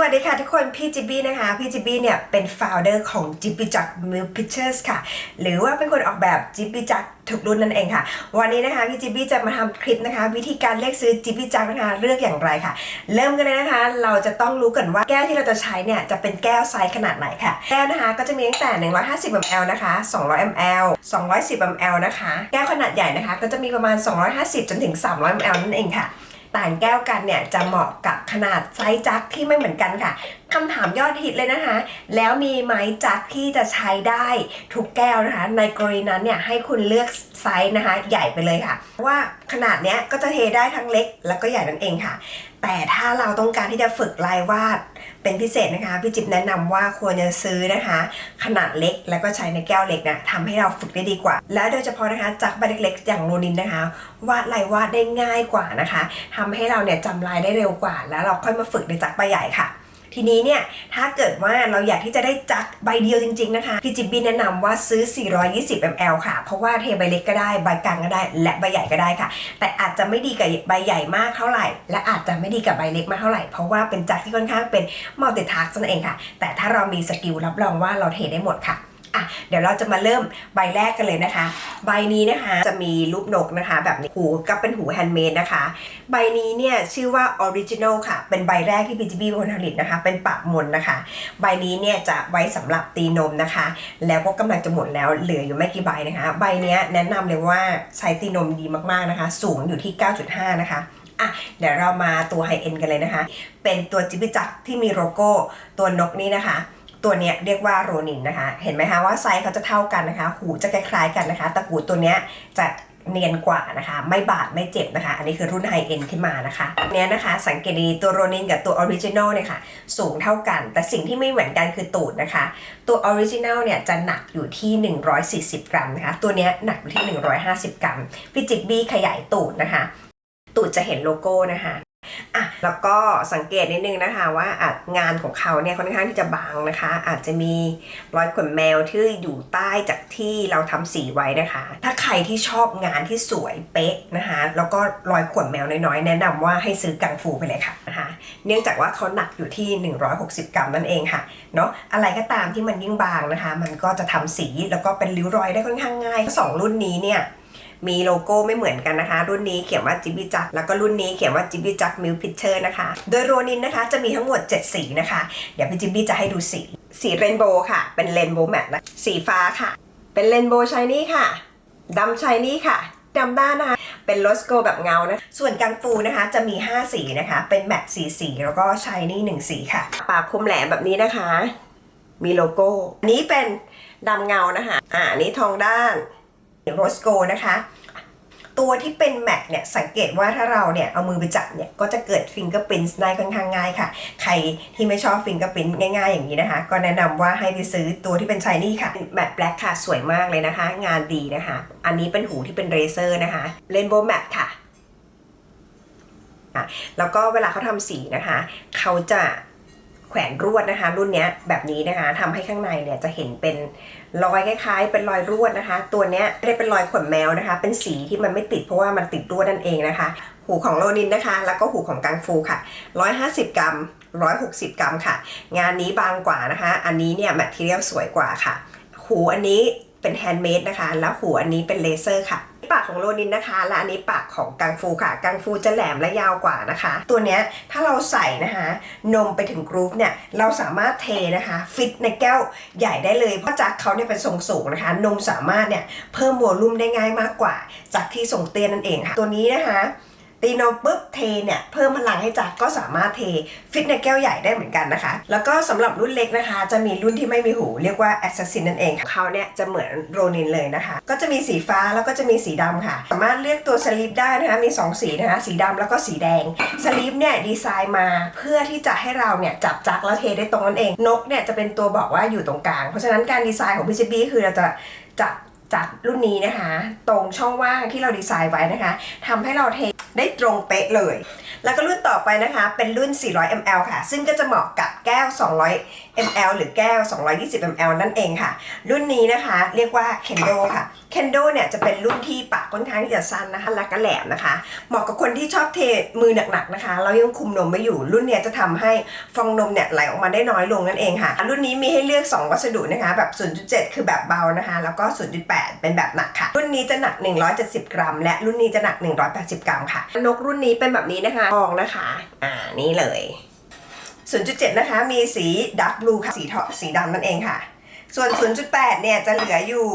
วัสดีค่ะทุกคนพี่จิบบี้นะคะพี่จิบบี้เนี่ยเป็น founder ของ j i b b y Jack Milk Pictures ค่ะ หรือว่าเป็นคนออกแบบ j i b b y Jack ทุกรุ่นนั่นเองค่ะ วันนี้นะคะพี่จิบบี้จะมาทำคลิปนะคะ วิธีการเลือกซื้อ j i b b y Jack นะคะเลือกอย่างไรค่ะ เริ่มกันเลยนะคะ เราจะต้องรู้กันว่าแก้วที่เราจะใช้เนี่ยจะเป็นแก้วไซส์ขนาดไหนค่ะ แก้วนะคะก็จะมีตั้งแต่ 150 ml นะคะ 200 ml 210 ml นะคะ แก้วขนาดใหญ่นะคะ ก็จะมีประมาณ 250 จนถึง 300 ml นั่นเองค่ะ ต่างแก้วกันเนี่ยจะเหมาะกับขนาดไซส์จักที่ไม่เหมือนกันค่ะคำถามยอดฮิตเลยนะคะ แล้วมีไหมจักที่จะใช้ได้ทุกแก้วนะคะ ในกรณีนั้นเนี่ยให้คุณเลือกไซส์นะคะ ใหญ่ไปเลยค่ะเพราะว่าขนาดเนี้ยก็จะเทได้ทั้งเล็กแล้วก็ใหญ่นั่นเองค่ะ แต่ถ้าเราต้องการที่จะฝึกลายวาดเป็นพิเศษนะคะ พี่จิ๊บแนะนำว่าควรจะซื้อนะคะ ขนาดเล็กแล้วก็ใช้ในแก้วเล็กนะทำให้เราฝึกได้ดีกว่า และโดยเฉพาะนะคะจักใบเล็กๆ อย่างโรนินนะคะ วาดลายวาดได้ง่ายกว่านะคะทำให้เราเนี่ยจำลายได้เร็วกว่า แล้วเราค่อยมาฝึกในจักรใบใหญ่ค่ะ ทีนี้เนี่ยถ้าเกิดว่าเราอยากที่จะได้จักใบเดียวจริง ๆ นะคะพี่จิบบี้แนะนำว่าซื้อ 420 ml ค่ะ เพราะว่าเทใบเล็กก็ได้ใบกลางก็ได้ และใบใหญ่ก็ได้ค่ะ แต่อาจจะไม่ดีกับใบใหญ่มากเท่าไหร่ และอาจจะไม่ดีกับใบเล็กมากเท่าไหร่ เพราะว่าเป็นจักที่ค่อนข้างเป็นมัลติทัสนั่นเองค่ะ แต่ถ้าเรามีสกิลรับรองว่าเราเทได้หมดค่ะ อะเดี๋ยวเราจะมาเริ่มใบแรกกันเลยนะคะ ใบนี้นะคะจะมีรูปนกนะคะ แบบนี้หูก็เป็นหูแฮนด์เมดนะคะ ใบนี้เนี่ยชื่อว่าออริจินอลค่ะ เป็นใบแรกที่ PGB เป็นคนผลิตนะคะ เป็นปากมนนะคะ ใบนี้เนี่ยจะไว้สำหรับตีนมนะคะ แล้วก็กำลังจะหมดแล้วเหลืออยู่ไม่กี่ใบนะคะ ใบเนี้ยแนะนำเลยว่าใช้ตีนมดีมากๆนะคะ สูงอยู่ที่ 9.5 นะคะอะเดี๋ยวเรามาตัวไฮเอ็นกันเลยนะคะ เป็นตัวจิบิจักที่มีโลโก้ตัวนกนี้นะคะ ตัวเนี้ยเรียกว่าโรนินนะคะ เห็นไหมคะว่าไซส์เขาจะเท่ากันนะคะ หูจะคล้ายๆกันนะคะแต่หูตัวเนี้ยจะเนียนกว่านะคะ ไม่บาดไม่เจ็บนะคะ อันนี้คือรุ่นไฮเอ็นขึ้นมานะคะเนี้ยนะคะ สังเกตดีตัวโรนินกับตัวออริจินอลเนี่ยค่ะ สูงเท่ากัน แต่สิ่งที่ไม่เหมือนกันคือตูดนะคะ ตัวออริจินอลเนี่ยจะหนักอยู่ที่ 140 กรัมนะคะ ตัวเนี้ยหนักอยู่ที่ 150 กรัมพี่จิกบี้ขยายตูดนะคะ ตูดจะเห็นโลโก้นะคะ อะแล้วก็สังเกตนิดนึงนะคะว่าอางานของเขาเนี่ยค่อนข้างที่จะบางนะคะ อาจจะมีรอยขนแมวที่อยู่ใต้จากที่เราทำสีไว้นะคะ ถ้าใครที่ชอบงานที่สวยเป๊ะนะคะ แล้วก็รอยขนแมวน้อยๆ แนะนำว่าให้ซื้อกังฟูไปเลยค่ะนะคะ เนื่องจากว่าเขาหนักอยู่ที่ 160 กรัมนั่นเองค่ะเนาะอะไรก็ตามที่มันยิ่งบางนะคะ มันก็จะทำสีแล้วก็เป็นริ้วรอยได้ค่อนข้างง่ายสองรุ่นนี้เนี่ย มีโลโก้ไม่เหมือนกันนะคะ รุ่นนี้เขียนว่าจิบ b จักแล้วก็รุ่นนี้เขียนว่าจิบ b จักมิลพิเ t อร์นะคะ โดยโรนินนะคะจะมีทั้งหมด 7 สีนะคะ เดี๋ยวพี่จิบ b จะให้ดูสี สีเรนโบว์ค่ะ เป็นเรนโบว์แมทนะสีฟ้าค่ะ เป็นเรนโบว์ชายนี่ค่ะดำชายนี่ค่ะดำด้านนะคะเป็นโลสโกแบบเงานะ ส่วนกังฟูนะคะจะมี 5 สีนะคะ เป็นแมทสีสีแล้วก็ชายนี่ 1 สีค่ะ ปากคมแหลมแบบนี้นะคะ มีโลโก้อันนี้เป็นดำเงานะคะ อ่านี้ทองด้าน โรสโกนะคะ ตัวที่เป็นแมทเนี่ยสังเกตว่าถ้าเราเนี่ยเอามือไปจับเนี่ยก็จะเกิดฟิงเกอร์พิ้นได้ค่อนข้างง่ายค่ะ ใครที่ไม่ชอบฟิงเกอร์พิ้นง่ายๆอย่างนี้นะคะ ก็แนะนำว่าให้ไปซื้อตัวที่เป็นชายนี่ค่ะแมทแบล็คค่ะสวยมากเลยนะคะ งานดีนะคะ อันนี้เป็นหูที่เป็นเรเซอร์นะคะเรนโบว์แมทค่ะอะแล้วก็เวลาเขาทำสีนะคะ เขาจะ แขวนรวดนะคะ รุ่นนี้แบบนี้นะคะทำให้ข้างในเนี่ยจะเห็นเป็นรอยคล้ายๆ เป็นรอยรวดนะคะ ตัวนี้ไม่ได้เป็นรอยขนแมวนะคะ เป็นสีที่มันไม่ติดเพราะว่ามันติดรวดนั่นเองนะคะ หูของโรนินนะคะ แล้วก็หูของกังฟูค่ะ 150 กรัม 160 กรัมค่ะ งานนี้บางกว่านะคะ อันนี้เนี่ยแมทเทียลสวยกว่าค่ะ หูอันนี้เป็นแฮนด์เมดนะคะ แล้วหูอันนี้เป็นเลเซอร์ค่ะ ปากของโรนินนะคะและอันนี้ปากของกังฟูค่ะ กังฟูจะแหลมและยาวกว่านะคะ ตัวเนี้ยถ้าเราใส่นะคะ นมไปถึงกรูฟเนี่ยเราสามารถเทนะคะ ฟิตในแก้วใหญ่ได้เลย เพราะจากเขาเนี่ยเป็นทรงสูงนะคะ นมสามารถเนี่ยเพิ่มโวลุ่มได้ง่ายมากกว่า จากที่ทรงเตี้ยนั่นเองค่ะ ตัวนี้นะคะ ตีนมปุ๊บเทเนี่ยเพิ่มพลังให้จักก็สามารถเทฟิตในแก้วใหญ่ได้เหมือนกันนะคะ แล้วก็สำหรับรุ่นเล็กนะคะ จะมีรุ่นที่ไม่มีหูเรียกว่า Assassin นั่นเองเขาเนี่ยจะเหมือนโรนินเลยนะคะ ก็จะมีสีฟ้าแล้วก็จะมีสีดำค่ะ สามารถเลือกตัวสลิปได้นะคะมี 2 สีนะคะสีดำแล้วก็สีแดงสลิปเนี่ยดีไซน์มาเพื่อที่จะให้เราเนี่ยจับจักแล้วเทได้ตรงนั้นเองนกเนี่ยจะเป็นตัวบอกว่าอยู่ตรงกลาง เพราะฉะนั้นการดีไซน์ของพี่จิบี้คือเราจะจับ จัดรุ่นนี้นะคะ ตรงช่องว่างที่เราดีไซน์ไว้นะคะทำให้เราเทได้ตรงเป๊ะเลย แล้วก็รุ่นต่อไปนะคะ เป็นรุ่น 400 ml ค่ะ ซึ่งก็จะเหมาะกับแก้ว 200 ml หรือแก้ว 220 ml นั่นเองค่ะ รุ่นนี้นะคะเรียกว่า Kendo ค่ะ Kendo เนี่ยจะเป็นรุ่นที่ปากค่อนข้างที่จะสั้นนะคะ และก็แหลมนะคะ เหมาะกับคนที่ชอบเทมือหนักๆนะคะ แล้วยังคุมนมไม่อยู่ รุ่นเนี้ยจะทำให้ฟองนมเนี่ยไหลออกมาได้น้อยลงนั่นเองค่ะ รุ่นนี้มีให้เลือก 2 วัสดุนะคะ แบบ 0.7 คือแบบเบานะคะ แล้วก็ 0.8 เป็นแบบหนักค่ะ รุ่นนี้จะหนัก 170 กรัม และรุ่นนี้จะหนัก 180 กรัมค่ะ นกรุ่นนี้เป็นแบบนี้นะคะองนะคะ อ่านี่เลย 0.7 นะคะ มีสีดักบลูค่ะ สีทอสีดำนั่นเองค่ะ ส่วน 0.8 เนี่ยจะเหลืออยู่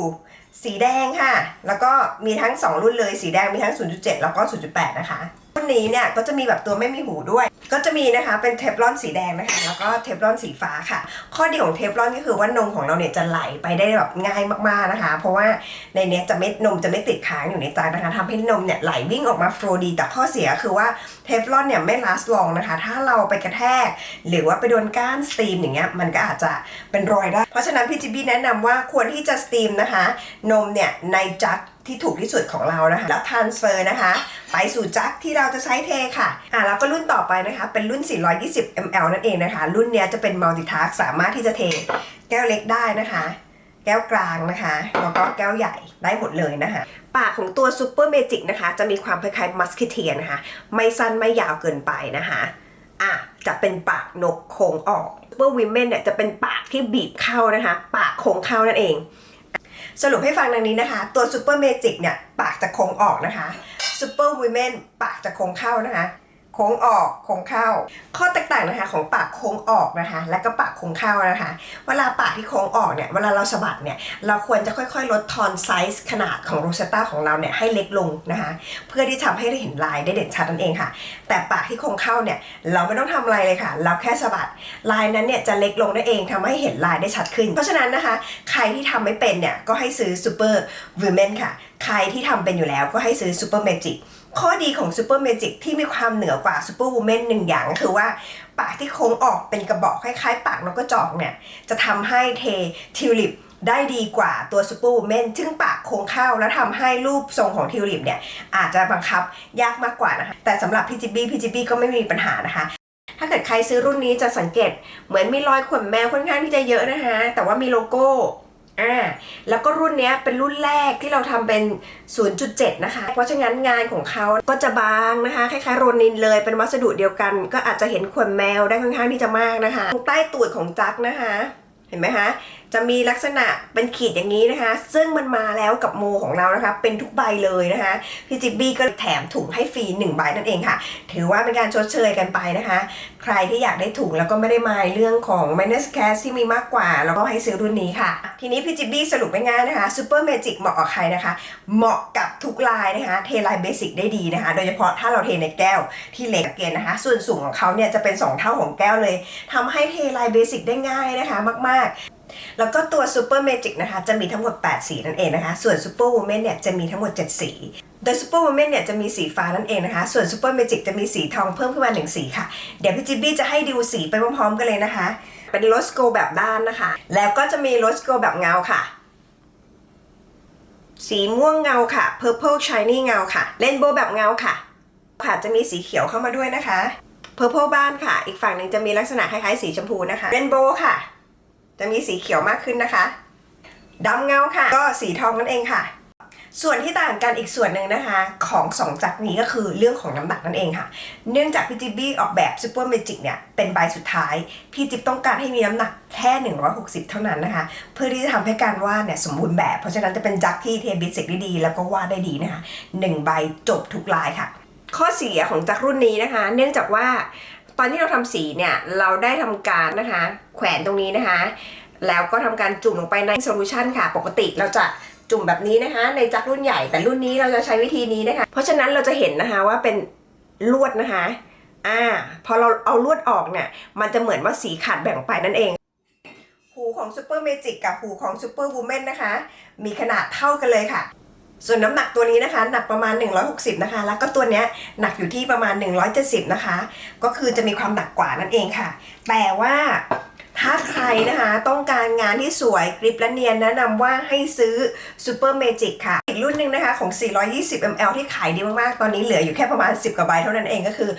สีแดงค่ะ แล้วก็มีทั้ง 2 รุ่นเลย สีแดงมีทั้ง 0.7 แล้วก็ 0.8 นะคะ รุ่นนี้เนี่ยก็จะมีแบบตัวไม่มีหูด้วย ก็จะมีนะคะเป็นเทฟลอนสีแดงนะคะ แล้วก็เทฟลอนสีฟ้าค่ะ ข้อดีของเทฟลอนก็คือว่านมของเราเนี่ยจะไหลไปได้แบบง่ายมากๆนะคะ เพราะว่าในเนี้ยจะไม่นมจะไม่ติดค้างอยู่ในจานนะคะทำให้นมเนี่ยไหลวิ่งออกมาโฟลดี แต่ข้อเสียคือว่าเทฟลอนเนี่ยไม่ลาสลองนะคะ ถ้าเราไปกระแทก หรือว่าไปโดนก้านสตรีมอย่างเงี้ยมันก็อาจจะเป็นรอยได้ เพราะฉะนั้นพี่จิบี้แนะนำว่าควรที่จะสตรีมนะคะ นมเนี่ยในจัก ที่ถูกที่สุดของเรานะคะ แล้วทรานสเฟอร์นะคะ ไปสู่จักที่เราจะใช้เทค่ะ อะ แล้วก็รุ่นต่อไปนะคะ เป็นรุ่น 420 ml นั่นเองนะคะ รุ่นเนี้ยจะเป็นมัลติทัสสามารถที่จะเทแก้วเล็กได้นะคะ แก้วกลางนะคะ แล้วก็แก้วใหญ่ได้หมดเลยนะคะ ปากของตัวซูเปอร์เมจิกนะคะ จะมีความคล้ายๆมัสคิเทียนะคะ ไม่สั้นไม่ยาวเกินไปนะคะ อะ จะเป็นปากนกโค้งออกซูเปอร์วิมเมนเนี่ยจะเป็นปากที่บีบเข้านะคะ ปากโค้งเข้านั่นเอง สรุปให้ฟังดังนี้นะคะ ตัวซูเปอร์เมจิกเนี่ยปากจะโค้งออกนะคะซูเปอร์วิมเมนปากจะโค้งเข้านะคะโค้งออกโค้งเข้า ข้อแตกต่างนะคะของปาก โค้งออกนะคะ และก็ปากโค้งเข้านะคะ เวลาปากที่โค้งออกเนี่ย เวลาเราสะบัดเนี่ย เราควรจะค่อยๆ ลดทอนไซส์ขนาดของโรเซตตาของเราเนี่ยให้เล็กลงนะคะ เพื่อที่ทำให้ได้เห็นลายได้เด่นชัดนั่นเองค่ะ แต่ปากที่โค้งเข้าเนี่ย เราไม่ต้องทำอะไรเลยค่ะ เราแค่สะบัด ลายนั้นเนี่ยจะเล็กลงได้เองทำให้เห็นลายได้ชัดขึ้น เพราะฉะนั้นนะคะ ใครที่ทำไม่เป็นเนี่ย ก็ให้ซื้อ Super Women ค่ะ ใครที่ทำเป็นอยู่แล้วก็ให้ซื้อ Super Magic ข้อดีของ Super Magic ที่มีความเหนือกว่า Super Woman หนึ่งอย่างก็คือว่า ปากที่โค้งออกเป็นกระบอกคล้ายๆ ปากนกกระจอกเนี่ยจะทำให้เททิวลิปได้ดีกว่าตัวซูเปอร์วูแมนซึ่งปากโค้งเข้าแล้วทำให้รูปทรงของทิวลิปเนี่ยอาจจะบังคับยากมากกว่านะคะแต่สำหรับพีจีบีพีจีบีก็ไม่มีปัญหานะคะ ถ้าเกิดใครซื้อรุ่นนี้จะสังเกตเหมือนมีรอยขนแมวค่อนข้างที่จะเยอะนะคะแต่ว่ามีโลโก้ อ่าแล้วก็รุ่นนี้เป็นรุ่นแรกที่เราทำเป็น 0.7 นะคะ เพราะฉะนั้นงานของเขาก็จะบางนะคะคล้ายๆโรนินเลยเป็นวัสดุเดียวกัน ก็อาจจะเห็นขนแมวได้ค่อนข้างที่จะมากนะคะตรงใต้ตูดของจักนะคะ เห็นไหมคะ จะมีลักษณะเป็นขีดอย่างนี้นะคะ ซึ่งมันมาแล้วกับโมของเรานะคะ เป็นทุกใบเลยนะคะ พี่จิบบี้ก็แถมถุงให้ฟรี1ใบนั่นเองค่ะ ถือว่าเป็นการชดเชยกันไปนะคะ ใครที่อยากได้ถุงแล้วก็ไม่ได้มายเรื่องของ minus cash ที่มีมากกว่า แล้วก็ให้ซื้อรุ่นนี้ค่ะ ทีนี้พี่จิบบี้สรุปง่ายๆนะคะ super magic เหมาะกับใครนะคะ เหมาะกับทุกลายนะคะ เทลายเบสิกได้ดีนะคะ โดยเฉพาะถ้าเราเทในแก้วที่เล็กเกณฑ์นะคะ ส่วนสูงของเขาเนี่ยจะเป็น 2 เท่าของแก้วเลยทำให้เทลายเบสิกได้ง่ายนะคะ มากๆ แล้วก็ตัว Super Magic นะคะจะมีทั้งหมด 8 สีนั่นเองนะคะ ส่วน Super Woman เนี่ยจะมีทั้งหมด 7 สี โดย Super Woman เนี่ยจะมีสีฟ้านั่นเองนะคะ ส่วน Super Magic จะมีสีทองเพิ่มขึ้นมา1สีค่ะ เดี๋ยวพี่จิบบี้จะให้ดูสีไปพร้อมๆกันเลยนะคะ เป็นโรสโกแบบด้านนะคะ แล้วก็จะมีโรสโกแบบเงาค่ะสีม่วงเงาค่ะ Purple Shiny เงาค่ะเ a นโบแบบเงาค่ะ ค่ะจะมีสีเขียวเข้ามาด้วยนะคะ Purple บ้านค่ะ อีกฝั่งหนึ่งจะมีลักษณะคล้ายๆสีชมพูนะคะเ a นโบค่ะ จะมีสีเขียวมากขึ้นนะคะดำเงาค่ะ ก็สีทองนั่นเองค่ะ ส่วนที่ต่างกันอีกส่วนหนึ่งนะคะ ของสองจักรนี้ก็คือเรื่องของน้ำหนักนั่นเองค่ะ เนื่องจากพี่จิบบี้ออกแบบซูเปอร์เมจิกเนี่ยเป็นใบสุดท้าย พี่จิ๊บต้องการให้มีน้ำหนักแค่ 160 เท่านั้นนะคะ เพื่อที่จะทำให้การวาดเนี่ยสมบูรณ์แบบ เพราะฉะนั้นจะเป็นจักรที่เทเบสิกได้ดี แล้วก็วาดได้ดีนะคะหนึ่งใบจบทุกลายค่ะ ข้อเสียของจักรรุ่นนี้นะคะ เนื่องจากว่า อนที่เราทำสีเนี่ยเราได้ทำการนะคะแขวนตรงนี้นะคะ แล้วก็ทำการจุ่มลงไปในโซลูชันค่ะ ปกติเราจะจุ่มแบบนี้นะคะ ในจักรรุ่นใหญ่แต่รุ่นนี้เราจะใช้วิธีนี้นะคะ เพราะฉะนั้นเราจะเห็นนะคะว่าเป็นลวดนะคะอ่าพอเราเอาลวดออกเนี่ยมันจะเหมือนว่าสีขาดแบ่งไปนั่นเอง หูของซูเปอร์เมจิกกับหูของซูเปอร์วูแมนนะคะ มีขนาดเท่ากันเลยค่ะ ส่วนน้ำหนักตัวนี้นะคะ หนักประมาณ 160 นะคะ แล้วก็ตัวเนี้ยหนักอยู่ที่ประมาณ 170 นะคะ ก็คือจะมีความหนักกว่านั่นเองค่ะ แต่ว่าถ้าใครนะคะต้องการงานที่สวยกริบและเนียนแนะนำว่าให้ซื้อซูเปอร์เมจิกค่ะ อีกรุ่นหนึ่งนะคะของ 420 ml ที่ขายดีมากๆ ตอนนี้เหลืออยู่แค่ประมาณ 10 กว่าใบเท่านั้นเองก็คือ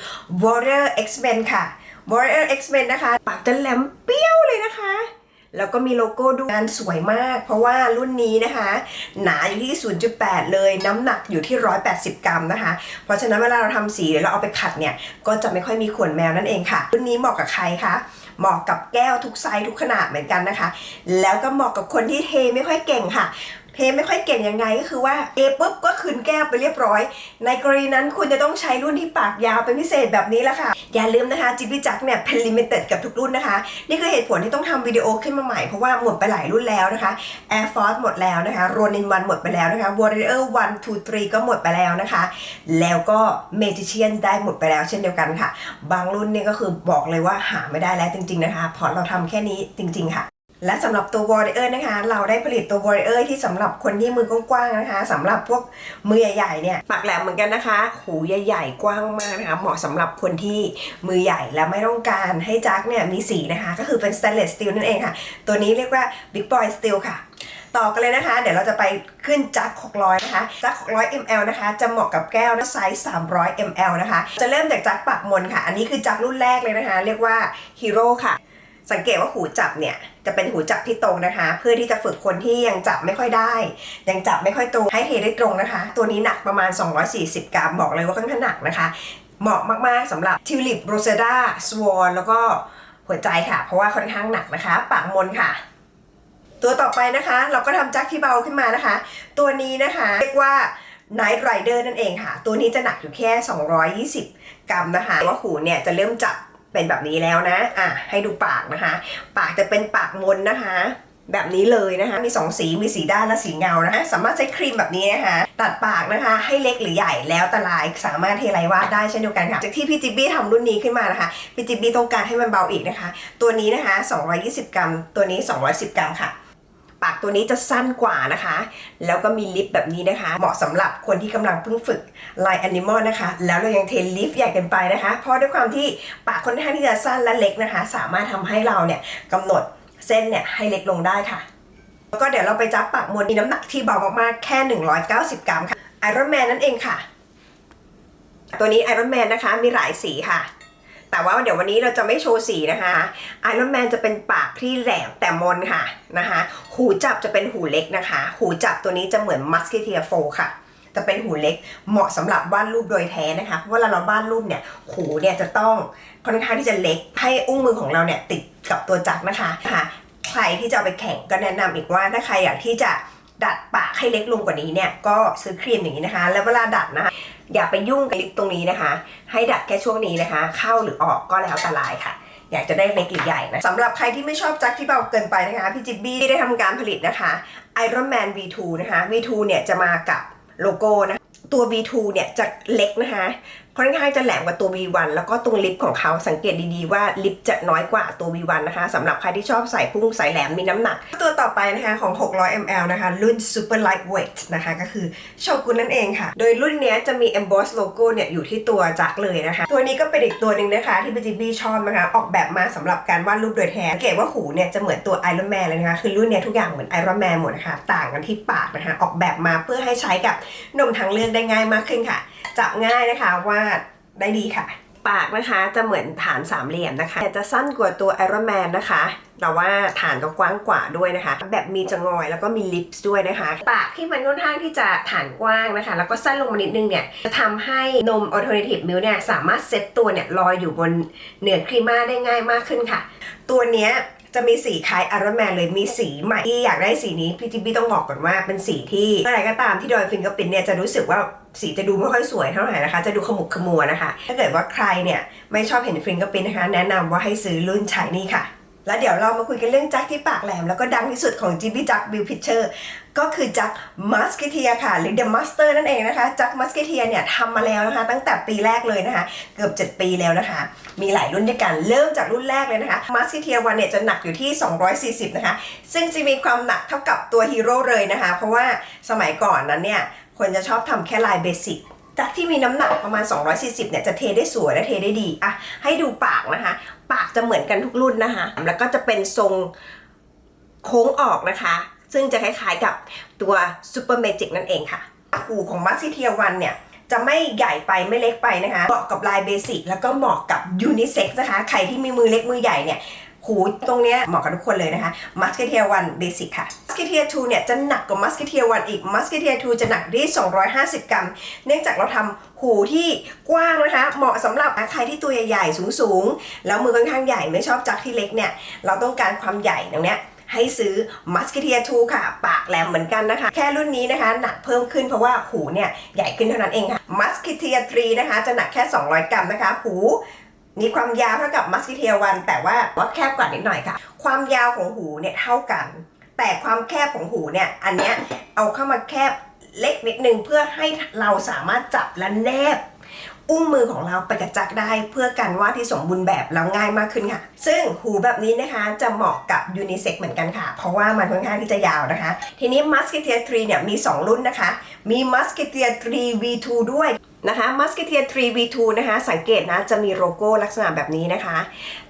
Warrior X-Men ค่ะ Warrior X-Men นะคะ ปากจะแหลมเปี้ยวเลยนะคะ แล้วก็มีโลโก้ดูงานสวยมาก เพราะว่ารุ่นนี้นะคะ หนาอยู่ที่ 0.8 เลย น้ำหนักอยู่ที่ 180 กรัมนะคะ เพราะฉะนั้นเวลาเราทำสีหรือเราเอาไปขัดเนี่ย ก็จะไม่ค่อยมีขนแมวนั่นเองค่ะ รุ่นนี้เหมาะกับใครคะเหมาะกับแก้วทุกไซส์ทุกขนาดเหมือนกันนะคะ แล้วก็เหมาะกับคนที่เทไม่ค่อยเก่งค่ะ เทไม่ค่อยเก่งยังไงก็คือว่าเอปุ๊บก็คืนแก้วไปเรียบร้อย ในกรณีนั้นคุณจะต้องใช้รุ่นที่ปากยาวเป็นพิเศษแบบนี้แหละค่ะ อย่าลืมนะคะจิบิจักเนี่ยเป็นลิมิเต็ดกับทุกรุ่นนะคะ นี่คือเหตุผลที่ต้องทำวิดีโอขึ้นมาใหม่ เพราะว่าหมดไปหลายรุ่นแล้วนะคะ Air Force หมดแล้วนะคะ Ronin 1หมดไปแล้วนะคะ Warrior 1 2 3 ก็หมดไปแล้วนะคะ แล้วก็ Magician ได้หมดไปแล้วเช่นเดียวกันค่ะ บางรุ่นเนี่ยก็คือบอกเลยว่าหาไม่ได้แล้วจริง ๆนะคะเพราะเราทำแค่นี้จริง ๆค่ะ และสำหรับตัว Warrior นะคะ เราได้ผลิตตัว Warrior ที่สำหรับคนที่มือกว้างๆนะคะสำหรับพวกมือใหญ่ๆเนี่ยปากแหลมเหมือนกันนะคะ หูใหญ่ๆกว้างมากนะคะ เหมาะสำหรับคนที่มือใหญ่และไม่ต้องการให้จักเนี่ยมีสีนะคะ ก็คือเป็น stainless steel นั่นเองค่ะ ตัวนี้เรียกว่า Big Boy Steel ค่ะต่อกันเลยนะคะ เดี๋ยวเราจะไปขึ้นจัก600 นะคะ จัก600 ml นะคะ จะเหมาะกับแก้วไซส์ 300 ml นะคะ จะเริ่มจากจักปากมนค่ะ อันนี้คือจักรุ่นแรกเลยนะคะ เรียกว่า Hero ค่ะ สังเกตว่าหูจับเนี่ยจะเป็นหูจับที่ตรงนะคะ เพื่อที่จะฝึกคนที่ยังจับไม่ค่อยได้ ยังจับไม่ค่อยตรงให้เทได้ตรงนะคะ ตัวนี้หนักประมาณ 240 กรัมบอกเลยว่าค่อนข้างหนักนะคะ เหมาะมากๆสำหรับทิวลิปโรเซดาสวอนแล้วก็หัวใจค่ะ เพราะว่าค่อนข้างหนักนะคะ ปากมนค่ะ ตัวต่อไปนะคะ เราก็ทำจักที่เบาขึ้นมานะคะ ตัวนี้นะคะเรียกว่า Night Rider นั่นเองค่ะ ตัวนี้จะหนักอยู่แค่ 220 กรัมนะคะว่าหูเนี่ยจะเริ่มจับ เป็นแบบนี้แล้วนะ อะให้ดูปากนะคะ ปากจะเป็นปากมนนะคะ แบบนี้เลยนะคะ มี 2 สีมีสีด้านและสีเงานะคะสามารถใช้ครีมแบบนี้นะคะตัดปากนะคะให้เล็กหรือใหญ่แล้วแต่ลายสามารถเทไรวาดได้เช่นเดียวกันค่ะจากที่พี่จิบบี้ทำรุ่นนี้ขึ้นมานะคะพี่จิบบี้ต้องการให้มันเบาอีกนะคะ ตัวนี้นะคะ 220 กรัม ตัวนี้ 210 กรัมค่ะ ปากตัวนี้จะสั้นกว่านะคะ แล้วก็มีลิปแบบนี้นะคะ เหมาะสำหรับคนที่กำลังเพิ่งฝึกลายแอนิมอลนะคะ แล้วเรายังเทลิปใหญ่เกินไปนะคะ เพราะด้วยความที่ปากค่อนข้างที่จะสั้นและเล็กนะคะ สามารถทำให้เราเนี่ยกำหนดเส้นเนี่ยให้เล็กลงได้ค่ะ แล้วก็เดี๋ยวเราไปจับปากมนมีน้ำหนักที่เบามากๆ แค่ 190 กรัมค่ะไอรอนแมนนั่นเองค่ะ ตัวนี้ไอรอนแมนนะคะมีหลายสีค่ะ แต่ว่าเดี๋ยววันนี้เราจะไม่โชว์สีนะคะไอรอนแมนจะเป็นปากที่แหลมแต่มนค่ะนะคะ หูจับจะเป็นหูเล็กนะคะ หูจับตัวนี้จะเหมือนมัส k เทียโฟค่ะจะเป็นหูเล็กเหมาะสำหรับวาดรูปโดยแท้นะคะ เพราะเวลาเราวาดรูปเนี่ยหูเนี่ยจะต้องค่อนข้างที่จะเล็กให้อุ้งมือของเราเนี่ยติดกับตัวจักรนะคะค่ะใครที่จะเอาไปแข่งก็แนะนำอีกว่าถ้าใครอยากที่จะดัดปากให้เล็กลงกว่านี้เนี่ยก็ซื้อครีมอย่างนี้นะคะ แล้วเวลาดัดนะคะ อย่าไปยุ่งกับลิปตรงนี้นะคะ ให้ดัดแค่ช่วงนี้นะคะ เข้าหรือออกก็แล้วแต่ลายค่ะอยากจะได้เล็กหรือใหญ่นะสำหรับใครที่ไม่ชอบจักที่เบาเกินไปนะคะ พี่จิบบี้ได้ทำการผลิตนะคะ Iron Man V2 นะคะ V2 เนี่ยจะมากับโลโก้นะ ตัว V2 เนี่ยจะเล็กนะคะ ค่อนข้างจะแหลมกว่าตัว V1 แล้วก็ตรงลิปของเขาสังเกตดีๆว่าลิปจะน้อยกว่าตัว V1 นะคะสำหรับใครที่ชอบใส่พุ่งใส่แหลมมีน้ำหนัก ตัวต่อไปนะคะของ 600 ml นะคะ รุ่น Super Lightweight นะคะก็คือโชกุนนั่นเองค่ะ โดยรุ่นนี้จะมี emboss logo เนี่ยอยู่ที่ตัวจักรเลยนะคะ ตัวนี้ก็เป็นอีกตัวหนึ่งนะคะที่พี่จิบบี้ชอบนะคะออกแบบมาสำหรับการวาดรูปโดยแท้สังเกตว่าหูเนี่ยจะเหมือนตัว Iron Man เลยนะคะคือรุ่นเนี้ยทุกอย่างเหมือน Iron Man หมดนะคะต่างกันที่ปากนะคะออกแบบมาเพื่อให้ใช้กับนมทางเลือกได้ง่ายมากขึ้นค่ะ จับง่ายนะคะวาดได้ดีค่ะ ปากนะคะจะเหมือนฐานสามเหลี่ยมนะคะแต่จะสั้นกว่าตัว Iron Man นะคะ แต่ว่าฐานก็กว้างกว่าด้วยนะคะ แบบมีจะงอยแล้วก็มีลิปส์ด้วยนะคะ ปากที่มันค่อนข้างที่จะฐานกว้างนะคะ แล้วก็สั้นลงมานิดนึงเนี่ยจะทำให้นม alternative milk เนี่ยสามารถเซตตัวเนี่ยลอยอยู่บนเนื้อครีม่าได้ง่ายมากขึ้นค่ะ ตัวเนี้ย จะมีสีคล้ายอารอนแมนเลยมีสีใหม่ที่อยากได้สีนี้พี่จิบบี้ต้องบอกก่อนว่าเป็นสีที่เมื่อไรก็ตามที่โดนฟิงเกอร์ปินเนี่ยจะรู้สึกว่าสีจะดูไม่ค่อยสวยเท่าไหร่นะคะ จะดูขมุกขมัวนะคะ ถ้าเกิดว่าใครเนี่ยไม่ชอบเห็นฟิงเกอร์ปินนะคะ แนะนำว่าให้ซื้อรุ่นชายนี่ค่ะ แล้วเดี๋ยวเรามาคุยกันเรื่องจักที่ปากแหลมแล้วก็ดังที่สุดของจิบบี้จักบิลพิชเชอร์ ก็คือจักมัสเกเทียค่ะหรือ The Master นั่นเองนะคะจักมัสเกเทียเนี่ยทำมาแล้วนะคะ ตั้งแต่ปีแรกเลยนะคะ เกือบ 7 ปีแล้วนะคะ มีหลายรุ่นด้วยกันเริ่มจากรุ่นแรกเลยนะคะมัสเกเทียวันเนี่ยจะหนักอยู่ที่ 240 นะคะ ซึ่งจะมีความหนักเท่ากับตัวฮีโร่เลยนะคะ เพราะว่าสมัยก่อนนั้นเนี่ยคนจะชอบทำแค่ลายเบสิกจากที่มีน้ำหนักประมาณ 240 เนี่ยจะเทได้สวยและเทได้ดีอะให้ดูปากนะคะ ปากจะเหมือนกันทุกรุ่นนะคะ แล้วก็จะเป็นทรงโค้งออกนะคะ ซึ่งจะคล้ายๆกับตัว Super Magic นั่นเองค่ะหูของมัสซิเทียวันเนี่ยจะไม่ใหญ่ไปไม่เล็กไปนะคะเหมาะกับลายเบสิกแล้วก็เหมาะกับยูนิเซ็กซ์นะคะ ใครที่มีมือเล็กมือใหญ่เนี่ยหูตรงเนี้ยเหมาะกับทุกคนเลยนะคะมัส k เทียวันเบสิกค่ะมัส k เทีย2เนี่ยจะหนักกว่ามัส k เทียวันอีกมัส k เทีย2จะหนักที่ 250 กรัม เนื่องจากเราทำหูที่กว้างนะคะ เหมาะสำหรับใครที่ตัวใหญ่ๆสูงๆ แล้วมือค่อนข้างใหญ่ไม่ชอบจักที่เล็กเนี่ยเราต้องการความใหญ่ตรงเนี้ย ให้ซื้อ Musketeer 2ค่ะ ปากแหลมเหมือนกันนะคะ แค่รุ่นนี้นะคะ หนักเพิ่มขึ้นเพราะว่าหูเนี่ยใหญ่ขึ้นเท่านั้นเองค่ะ Musketeer 3นะคะจะหนักแค่ 200 กรัมนะคะ หูมีความยาวเท่ากับ Musketeer 1แต่ว่าว่าแคบกว่านิดหน่อยค่ะ ความยาวของหูเนี่ยเท่ากัน แต่ความแคบของหูเนี่ยอันเนี้ยเอาเข้ามาแคบเล็กนิดนึงเพื่อให้เราสามารถจับและแนบ อุ้มมือของเราไปกระจักได้เพื่อการวาดที่สมบูรณ์แบบแล้วง่ายมากขึ้นค่ะ ซึ่งหูแบบนี้นะคะจะเหมาะกับยูนิเซ็กเหมือนกันค่ะ เพราะว่ามันค่อนข้างที่จะยาวนะคะ ทีนี้ Musketeer 3เนี่ยมี 2 รุ่นนะคะ มี Musketeer 3 V2 ด้วย นะคะ Musketeer 3 V2 นะคะ สังเกตนะ จะมีโลโก้ลักษณะแบบนี้นะคะ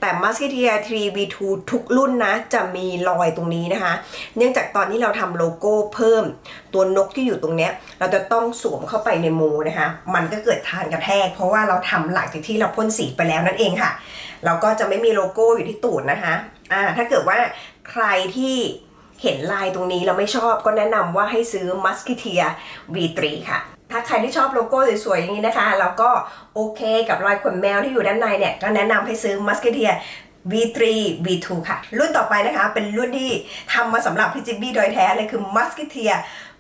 แต่ Musketeer 3 V2 ทุกรุ่นนะ จะมีรอยตรงนี้นะคะ เนื่องจากตอนที่เราทำโลโก้เพิ่ม ตัวนกที่อยู่ตรงเนี้ย เราจะต้องสวมเข้าไปในมูนะคะ มันก็เกิดทานกระแทก เพราะว่าเราทำหลังจากที่เราพ่นสีไปแล้วนั่นเองค่ะ เราก็จะไม่มีโลโก้อยู่ที่ตูดนะคะ อ่า ถ้าเกิดว่าใครที่เห็นลายตรงนี้เราไม่ชอบก็แนะนำว่าให้ซื้อ Musketeer V3 ค่ะ ถ้าใครที่ชอบโลโก้สวยๆอย่างนี้นะคะ แล้วก็โอเคกับรอยขนแมวที่อยู่ด้านในเนี่ย ก็แนะนำให้ซื้อ Musketeer V3 V2 ค่ะ รุ่นต่อไปนะคะ เป็นรุ่นที่ทำมาสำหรับพี่จิบบี้โดยแท้เลยคือ Musketeer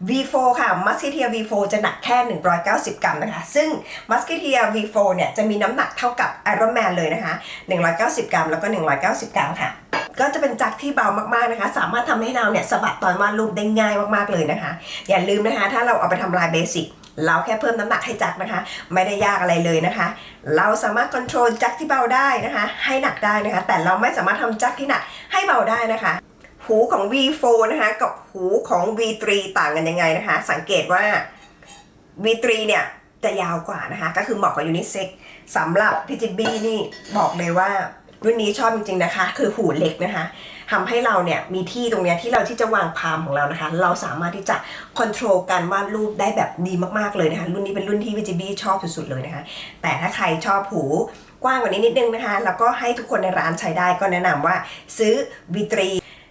V4 ค่ะ Musketeer V4 จะหนักแค่ 190 กรัมนะคะ ซึ่ง Musketeer V4 เนี่ย จะมีน้ำหนักเท่ากับ Iron Man เลยนะคะ 190 กรัม แล้วก็ 190 กรัมค่ะ ก็จะเป็นจักรที่เบามากๆนะคะ สามารถทำให้เราเนี่ยสะบัดตอนวาดรูปได้ง่ายมากๆเลยนะคะ อย่าลืมนะคะ ถ้าเราเอาไปทำลายเบสิก เราแค่เพิ่มน้ำหนักให้จักรนะคะ ไม่ได้ยากอะไรเลยนะคะ เราสามารถควบคุมจักรที่เบาได้นะคะ ให้หนักได้นะคะ แต่เราไม่สามารถทำจักรที่หนักให้เบาได้นะคะ หูของ V4 นะคะ กับหูของ V3 ต่างกันยังไงนะคะ สังเกตว่า V3 เนี่ยจะยาวกว่านะคะ ก็คือเหมาะกับยูนิเซ็กสำหรับพี่จิบบี้นี่บอกเลยว่ารุ่นนี้ชอบจริงๆนะคะ คือหูเล็กนะคะ ทำให้เราเนี่ยมีที่ตรงเนี้ยที่เราที่จะวางพามของเรานะคะ เราสามารถที่จะคอนโทรลการวาดรูปได้แบบดีมากๆเลยนะคะรุ่นนี้เป็นรุ่นที่วีจิบี้ชอบสุดๆเลยนะคะ แต่ถ้าใครชอบหูกว้างกว่านี้นิดนึงนะคะ แล้วก็ให้ทุกคนในร้านใช้ได้ก็แนะนำว่าซื้อวีตรี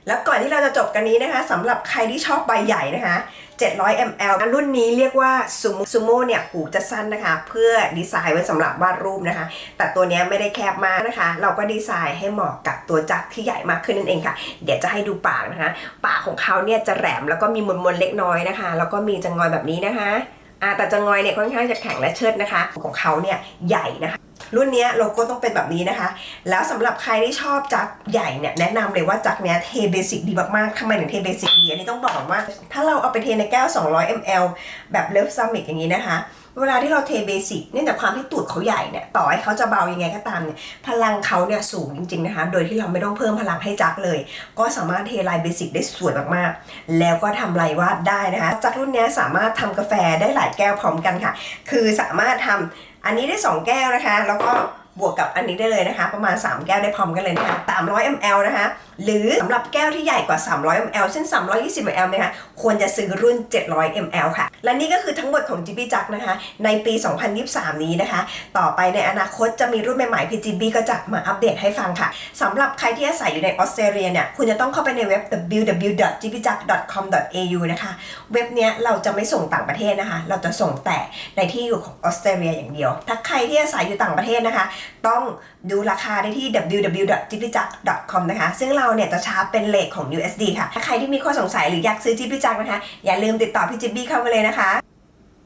แล้วก่อนที่เราจะจบกันนี้นะคะสำหรับใครที่ชอบใบใหญ่นะคะ 700 ml รุ่นนี้เรียกว่าซูโมซูโม่เนี่ยหูจะสั้นนะคะ เพื่อดีไซน์ไว้สำหรับวาดรูปนะคะ แต่ตัวนี้ไม่ได้แคบมากนะคะ เราก็ดีไซน์ให้เหมาะกับตัวจักรที่ใหญ่มากขึ้นนั่นเองค่ะ เดี๋ยวจะให้ดูปากนะคะ ปากของเขาเนี่ยจะแหลมแล้วก็มีมนๆเล็กน้อยนะคะ แล้วก็มีจะงอยแบบนี้นะคะอ่าแต่จะงอยเนี่ยค่อนข้างจะแข็งและเชิดนะคะ ของเขาเนี่ยใหญ่นะคะ รุ่นนี้โลโก้ต้องเป็นแบบนี้นะคะ แล้วสำหรับใครที่ชอบจักใหญ่เนี่ยแนะนำเลยว่าจักเนี้ยเทเบสิกดีมากๆทำไมถึงเทเบสิกดี อันนี้ต้องบอกว่า ถ้าเราเอาไปเทในแก้ว 200 ml แบบเลิฟซัมมิกอย่างนี้นะคะเวลาที่เราเทเบสิกเนื่องจากความที่ตูดเขาใหญ่เนี่ยต่อให้เขาจะเบายังไงก็ตามเนี่ยพลังเขาเนี่ยสูงจริงๆนะคะ โดยที่เราไม่ต้องเพิ่มพลังให้จักเลย ก็สามารถเทลายเบสิกได้สวยมากๆ แล้วก็ทำลายวาดได้นะคะจักรุ่นนี้สามารถทำกาแฟได้หลายแก้วพร้อมกันค่ะ คือสามารถทำ อันนี้ได้ 2 แก้วนะคะ แล้วก็ บวกกับอันนี้ได้เลยนะคะ ประมาณ 3 แก้วได้พร้อมกันเลยนะคะ300 ml นะคะ หรือสำหรับแก้วที่ใหญ่กว่า 300 ml เช่น 320 ml นะคะควรจะซื้อรุ่น 700 ml ค่ะ และนี่ก็คือทั้งหมดของ GB Jack นะคะ ในปี 2023 นี้นะคะ ต่อไปในอนาคตจะมีรุ่นใหม่ๆ PGB ก็จะมาอัปเดตให้ฟังค่ะสำหรับใครที่อาศัยอยู่ในออสเตรเลียเนี่ยคุณจะต้องเข้าไปในเว็บ www.gbjack.com.au นะคะ เว็บเนี้ยเราจะไม่ส่งต่างประเทศนะคะ เราจะส่งแต่ในที่อยู่ของออสเตรเลียอย่างเดียว ถ้าใครที่อาศัยอยู่ต่างประเทศนะคะต้องดูราคาได้ที่ www.jibijack.com นะคะ ซึ่งเราเนี่ยจะชาร์จเป็นเลทของ USD ค่ะ ถ้าใครที่มีข้อสงสัยหรืออยากซื้อจิบิจักนะคะ อย่าลืมติดต่อพี่จิบบี้เข้ามาเลยนะคะ